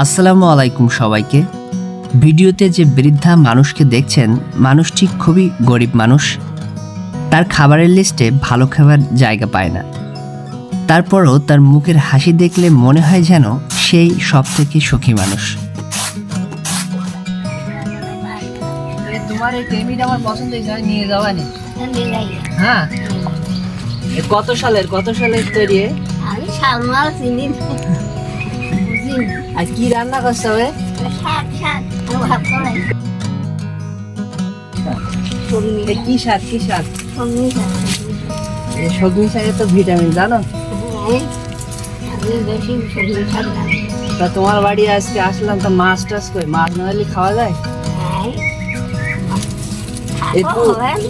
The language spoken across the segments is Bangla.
আসসালামু আলাইকুম সবাইকে। ভিডিওতে যে বৃদ্ধা মানুষকে দেখছেন মানুষটি খুবই গরিব মানুষ। তার খাবারের লিস্টে ভালো খাবার জায়গা পায় না। তারপরও তার মুখের হাসি দেখলে মনে হয় যেন সেই সব থেকে সুখী মানুষ। তোমার এই টেমিটা আমার পছন্দ হয়েছে নিয়ে যাওয়া নেই। হ্যাঁ? কত সালের কত সালের তৈরি আমি চিনি। আর কি রান্না করতে হবে কি শাক কি শাক? সবজি শাক। তো ভিটামিন জানো? হ্যাঁ। তা তোমার বাড়ি আজকে আসলাম তো মাছ টাছ কই মাছ না হলে খাওয়া যায়? হ্যাঁ।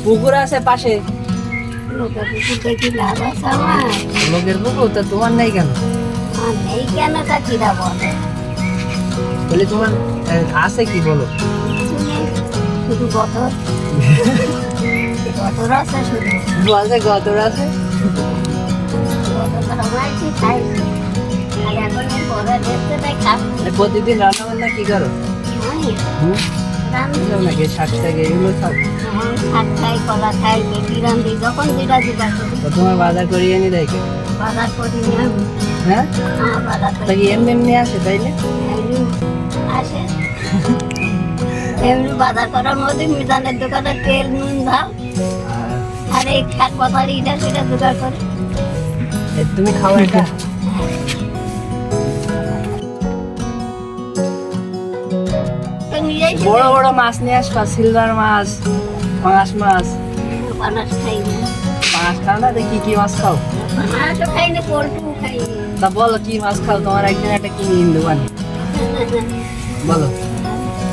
পুকুর আছে পাশে। লোকের পুকুর? তা তোমার নেই কেন? নেই কেন বলে? বলে তোমার আছে কি বলো। শুধু আছে শুধু? গতর আছে। প্রতিদিন রান্না। বান্না কি করো। তো তোমার বাজার করিয়ে নি দেখে? বাজার করি। হ্যাঁ? বাজার তা করি কি এমনি এমনি আসে তাইলে এমনি আসে। এমনি বাজার করার মধ্যে মিজানের দোকানে তেল নুন ধাল আর এই শাক পাতার ইটা সেটা জোগাড় করে। এ, তুমি খাও এটা বড় বড় মাছ নিয়ে আসবা সিলভার মাছ পাঁচ মাছ। পানাস খাই না পাঁচ খাও না কি কি মাছ খাও? খাই না পোলট্রিও খাই তা বলো কি মাছ খাও? তোমার একদিন একটা কিনে দিন দোকানে বলো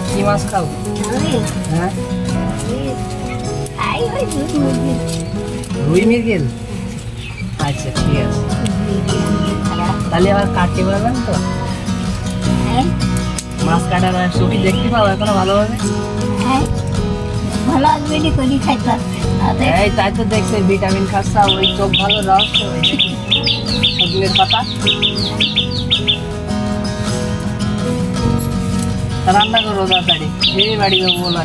কি মাছ খাও? হ্যাঁ? রুই মিরগেল? আচ্ছা ঠিক আছে। তাহলে আবার কাটতে পারবেন তো? হ্যাঁ। মাছ কাটার ছবি দেখতে পাবো এখনও ভালোভাবে? হ্যাঁ। ভালো আসবে করি খাইতে। এই তাই তো দেখছে ভিটামিন খাচ্ছা ওই চোখ ভালো রস ওই সজনের পাতা। রান্না করো তাড়াতাড়ি এই বাড়ি যাব বলো